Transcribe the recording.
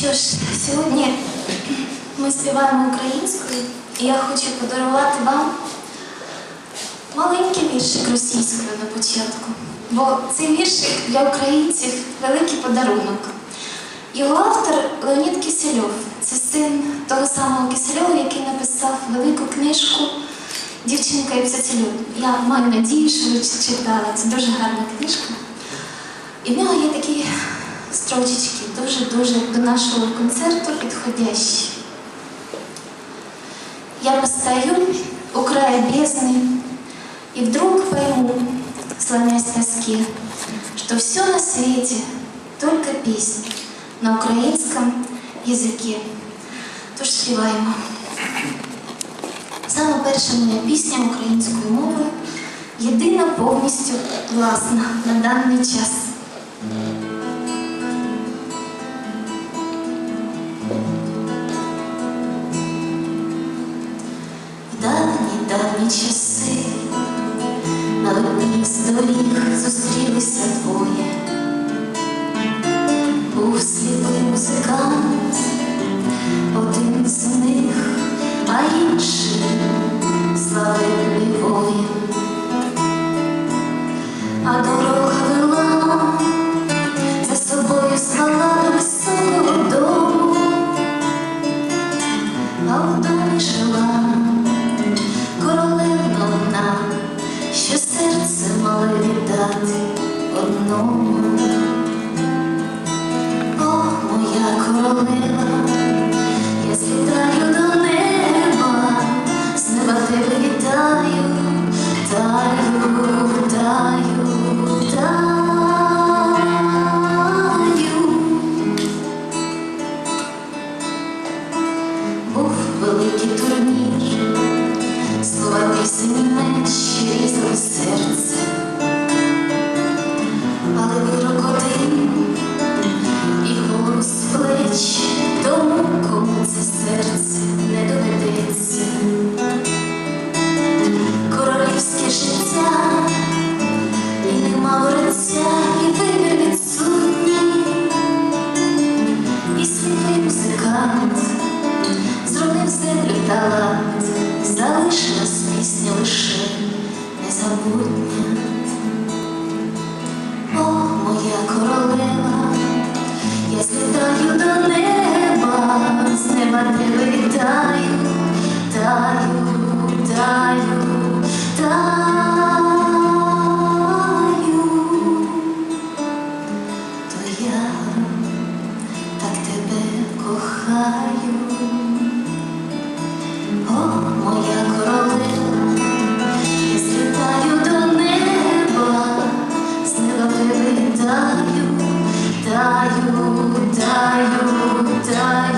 Що ж, сьогодні ми співаємо українською, і я хочу подарувати вам маленький віршик російською на початку. Бо цей віршик для українців великий подарунок. Його автор Леонід Кисельов. Це син того самого Кисельова, який написав велику книжку Дівчинка і птицелюб. Я маю надію, що ви читали. Це дуже гарна книжка. І в нього є такі строчечки, дуже-дуже до нашого концерту підходящі. Я постою у края бездны и вдруг пойму, сломясь в тоске, что все на свете только песни на українському язикі. Тож співаємо. Саме перша моя пісня українською мовою, єдина повністю власна на даний час. Часи на одній з зустрілися двоє. Був великий турнір, слова пісені менші різали серце, але вирок один і голос плеч тому, кому це серце О, моя королева, я злітаю до неба, з неба не літаю, таю, таю, таю, то я так тебе кохаю, о, моя. time.